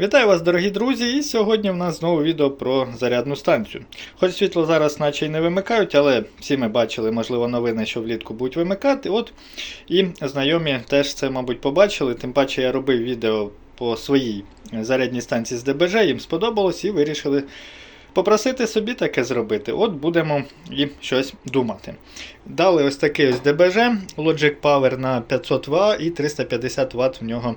Вітаю вас, дорогі друзі! І сьогодні в нас знову відео про зарядну станцію. Хоч світло зараз наче й не вимикають, але всі ми бачили, можливо, новини, що влітку будуть вимикати. От І знайомі теж це, мабуть, побачили. Тим паче я робив відео по своїй зарядній станції з ДБЖ, їм сподобалось і вирішили попросити собі таке зробити. От будемо і щось думати. Дали ось такий ось ДБЖ, Logic Power на 500 Вт і 350 Вт в нього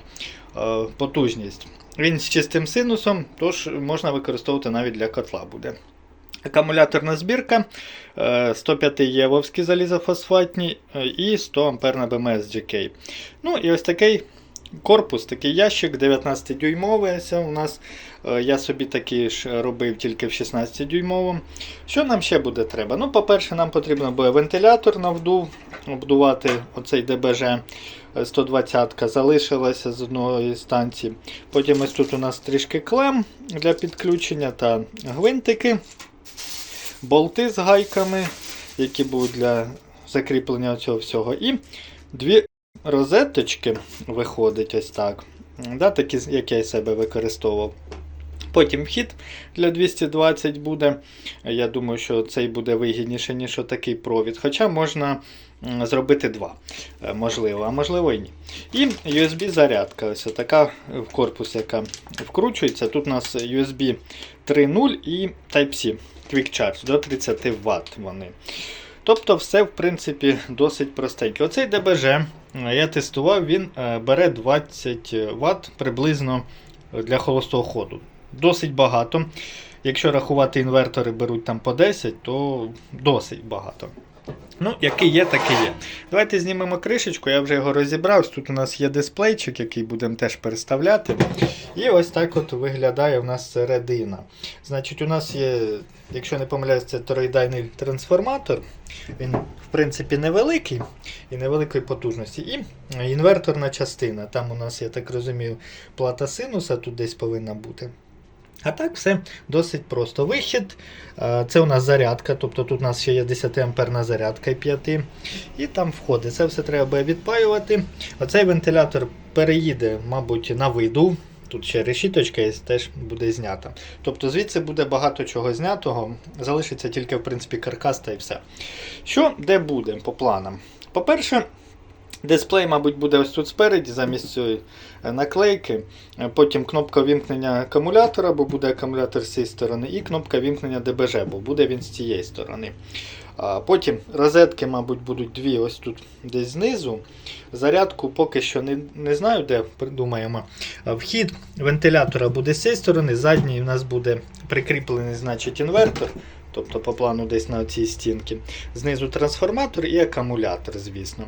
е, потужність. Він з чистим синусом, тож можна використовувати навіть для котла буде. Акумуляторна збірка е, 105 євовські залізофосфатні е, і 100 А на БМС GK. Ну і ось такий корпус, такий ящик 19-дюймовий. Ось У нас е, я собі такий ж робив тільки в 16-дюймовому. Що нам ще буде треба? Ну, по-перше, нам потрібно буде вентилятор на вдув, обдувати оцей ДБЖ. 120 залишилася з одної станції. Потім ось тут у нас трішки клем для підключення та гвинтики, болти з гайками, які будуть для закріплення цього всього. І дві розеточки виходить ось так. Да, Такі, як я і себе використовував. Потім вхід для 220 буде. Я думаю, що цей буде вигідніше, ніж такий провід. Хоча можна зробити два. Е, можливо, а можливо і ні. І USB-зарядка. Ось така в корпус, яка вкручується. Тут у нас USB 3.0 і Type-C Quick Charge до 30 Вт. вони. Тобто, все, в принципі, досить простеньке. Оцей ДБЖ я тестував, він е, бере 20 Вт приблизно для холостого ходу. Досить багато. Якщо рахувати інвертори беруть там по 10, то досить багато. Ну, який є, такий є. Давайте знімемо кришечку, я вже його розібрав. Тут у нас є дисплейчик, який будемо теж переставляти. І ось так от виглядає у нас середина. Значить, у нас є, якщо не помиляюсь, це тороїдальний трансформатор. Він, в принципі, невеликий і невеликої потужності. І інверторна частина. Там у нас, я так розумію, плата синуса тут десь повинна бути. А так все досить просто. Вихід, це у нас зарядка, тобто тут у нас ще є 10 амперна зарядка і 5. І там входи. Це все треба відпаювати. Оцей вентилятор переїде, мабуть, на виду. Тут ще решіточка є, теж буде знята. Тобто звідси буде багато чого знятого. Залишиться тільки, в принципі, каркас та і все. Що де буде по планам? По-перше, Дисплей, мабуть, буде ось тут спереді, замість цієї наклейки. Потім кнопка вімкнення акумулятора, бо буде акумулятор з цієї сторони, і кнопка вімкнення ДБЖ, бо буде він з цієї сторони. Потім розетки, мабуть, будуть дві ось тут десь знизу. Зарядку поки що не не знаю, де придумаємо. Вхід вентилятора буде з цієї сторони, задній у нас буде прикріплений значить, інвертор. Тобто по плану десь на цій стінці. Знизу трансформатор і акумулятор, звісно.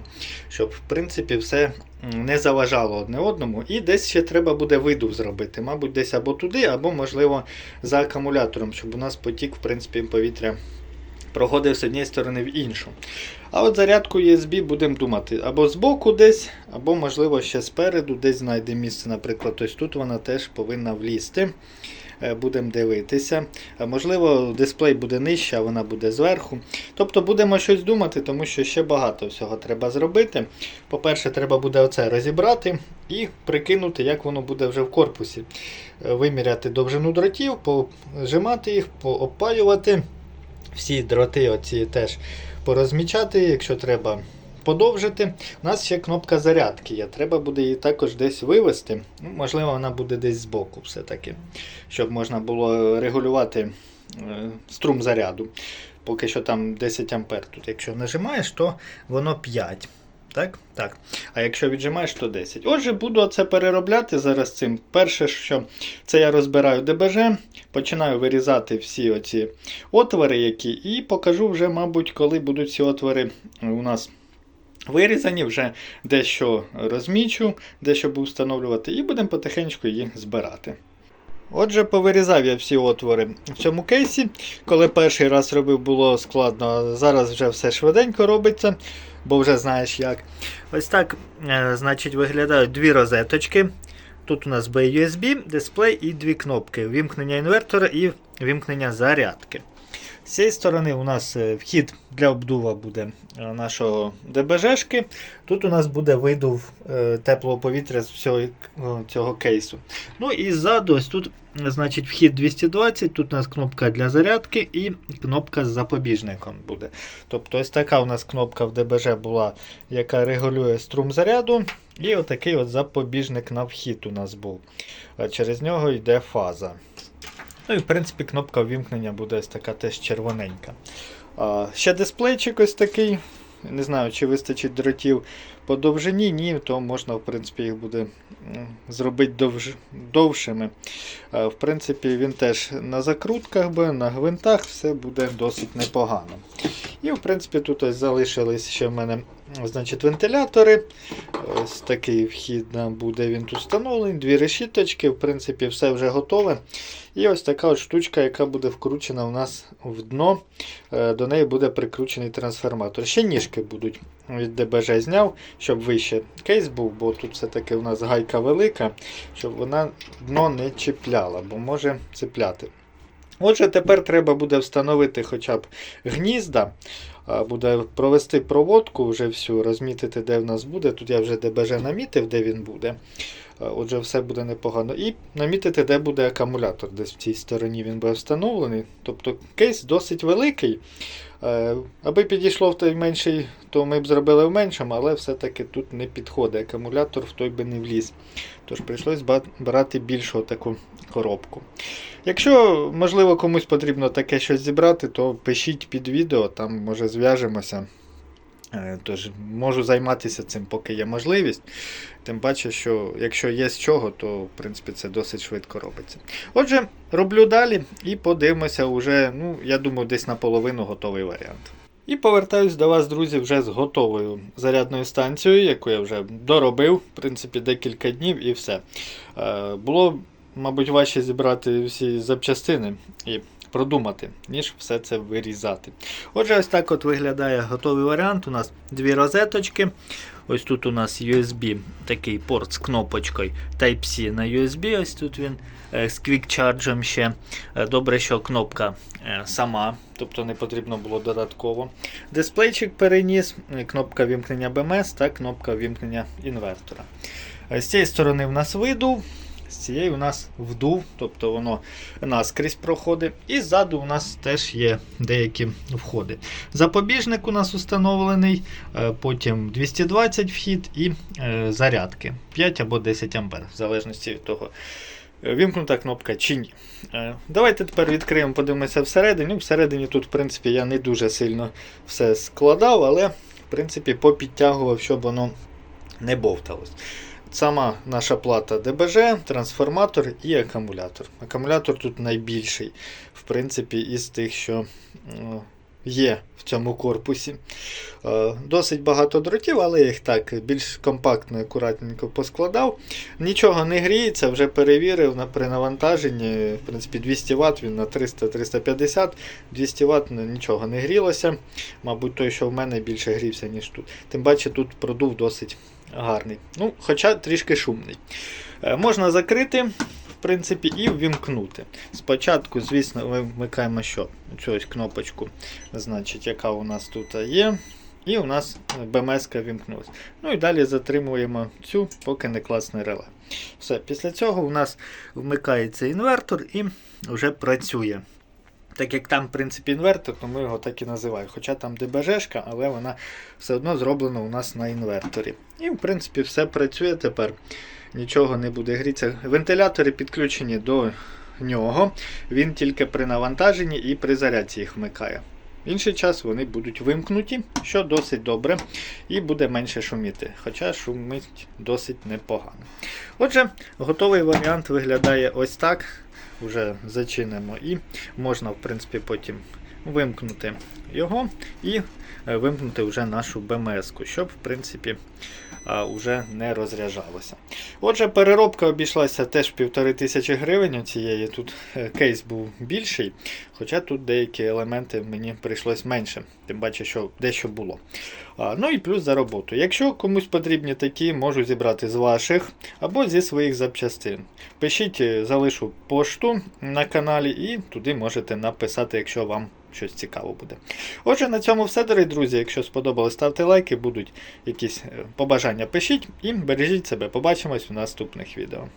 Щоб в принципі все не заважало одне одному. І десь ще треба буде видув зробити. Мабуть, десь або туди, або, можливо, за акумулятором, щоб у нас потік в принципі, повітря проходив з однієї сторони в іншу. А от зарядку USB будемо думати або збоку десь, або, можливо, ще спереду, десь знайде місце, наприклад, ось тут вона теж повинна влізти. Е, будемо дивитися. Можливо, дисплей буде нижче, а вона буде зверху. Тобто будемо щось думати, тому що ще багато всього треба зробити. По-перше, треба буде оце розібрати і прикинути, як воно буде вже в корпусі. Е, виміряти довжину дротів, пожимати їх, поопаювати. Всі дроти оці теж порозмічати, якщо треба подовжити. У нас ще кнопка зарядки є. Треба буде її також десь вивести. Ну, Можливо, вона буде десь збоку, все-таки, щоб можна було регулювати е, струм заряду. Поки що там 10 А. Тут, якщо нажимаєш, то воно 5. Так? Так. А якщо віджимаєш, то 10. Отже, буду це переробляти зараз цим. Перше, що це я розбираю ДБЖ, починаю вирізати всі оці отвори, які, і покажу вже, мабуть, коли будуть ці отвори у нас вирізані, вже дещо розмічу, дещо буду встановлювати, і будемо потихеньку їх збирати. Отже, повирізав я всі отвори в цьому кейсі. Коли перший раз робив, було складно, зараз вже все швиденько робиться, бо вже знаєш як. Ось так е, значить, виглядають дві розеточки. Тут у нас BUSB, дисплей і дві кнопки: вімкнення інвертора і вімкнення зарядки. З цієї сторони у нас е, вхід для обдува буде е, нашого ДБЖшки. Тут у нас буде видув е, теплого повітря з всього цього кейсу. Ну і ззаду, ось тут, значить, вхід 220, тут у нас кнопка для зарядки і кнопка з запобіжником буде. Тобто ось така у нас кнопка в ДБЖ була, яка регулює струм заряду. І отакий от запобіжник на вхід у нас був. Через нього йде фаза. Ну і в принципі кнопка увімкнення буде ось така теж червоненька. Ще дисплейчик ось такий. Не знаю, чи вистачить дротів по довжині, ні, то можна, в принципі, їх буде зробити довж... довшими. В принципі, він теж на закрутках, би, на гвинтах все буде досить непогано. І, в принципі, тут ось залишились ще в мене значить, вентилятори. Ось такий вхід нам буде він тут встановлений, дві решіточки, в принципі, все вже готове. І ось така от штучка, яка буде вкручена у нас в дно. Е, До неї буде прикручений трансформатор. Ще ніжки будуть від ДБЖ зняв, щоб вище кейс був, бо тут все-таки у нас гайка велика, щоб вона дно не чіпляла, бо може цепляти. Отже, тепер треба буде встановити хоча б гнізда, буде провести проводку вже всю, розмітити, де в нас буде. Тут я вже ДБЖ намітив, де він буде. А, Отже, все буде непогано. І намітити, де буде акумулятор. Десь в цій стороні він буде встановлений. Тобто кейс досить великий. Е, Аби підійшло в той менший, то ми б зробили в меншому, але все-таки тут не підходить. Акумулятор в той би не вліз. Тож прийшлось брати більшу таку коробку. Якщо, можливо, комусь потрібно таке щось зібрати, то пишіть під відео, там може зв'яжемося. Е, Тож можу займатися цим, поки є можливість. Тим паче, що якщо є з чого, то в принципі це досить швидко робиться. Отже, роблю далі і подивимося уже, ну, я думаю, десь наполовину готовий варіант. І повертаюсь до вас, друзі, вже з готовою зарядною станцією, яку я вже доробив, в принципі, декілька днів і все. Е, Було, мабуть, важче зібрати всі запчастини і продумати, ніж все це вирізати. Отже, ось так от виглядає готовий варіант. У нас дві розеточки. Ось тут у нас USB, такий порт з кнопочкою Type-C на USB. Ось тут він е, з Quick ще. Е, Добре, що кнопка е, сама, тобто не потрібно було додатково. Дисплейчик переніс, кнопка вімкнення BMS та кнопка вімкнення інвертора. З цієї сторони в нас видув, з цієї у нас вдув, тобто воно наскрізь проходить. І ззаду у нас теж є деякі входи. Запобіжник у нас установлений, е, потім 220 вхід і е, зарядки 5 або 10 А, в залежності від того, е, вімкнута кнопка чи ні. Давайте тепер відкриємо, подивимося всередині. Ну, Всередині тут, в принципі, я не дуже сильно все складав, але в принципі попідтягував, щоб воно не бовталось. Сама наша плата ДБЖ, трансформатор і акумулятор. Акумулятор тут найбільший, в принципі, із тих, що є в цьому корпусі. Е, Досить багато дротів, але я їх так більш компактно і акуратненько поскладав. Нічого не гріється, вже перевірив на при навантаженні. В принципі, 200 Вт, він на 300-350, 200 Вт нічого не грілося. Мабуть, той, що в мене більше грівся, ніж тут. Тим паче тут продув досить гарний. Ну, Хоча трішки шумний. Е, Можна закрити, в принципі, і ввімкнути. Спочатку, звісно, ми вмикаємо що? Цю кнопочку, значить, яка у нас тут є. І у нас БМС вімкнулась. Ну і далі затримуємо цю, поки не класне реле. Все, після цього у нас вмикається інвертор і вже працює. Так як там, в принципі, інвертор, то ми його так і називаємо. Хоча там ДБЖшка, але вона все одно зроблена у нас на інверторі. І, в принципі, все працює тепер. Нічого не буде грітися. Вентилятори підключені до нього. Він тільки при навантаженні і при зарядці їх вмикає. Інший час вони будуть вимкнуті, що досить добре, і буде менше шуміти. Хоча шумить досить непогано. Отже, готовий варіант виглядає ось так. Уже зачинимо і можна, в принципі, потім вимкнути його і е, вимкнути вже нашу БМС, щоб, в принципі, вже не розряджалося. Отже, переробка обійшлася теж півтори тисячі гривень. Цієї тут е, кейс був більший. Хоча тут деякі елементи мені прийшлось менше, тим паче, що дещо було. А, ну і плюс за роботу. Якщо комусь потрібні такі, можу зібрати з ваших або зі своїх запчастин. Пишіть, е, залишу пошту на каналі і туди можете написати, якщо вам щось цікаво буде. Отже, на цьому все, дорогі друзі. Якщо сподобалось, ставте лайки, будуть якісь е, побажання, пишіть і бережіть себе. Побачимось у наступних відео.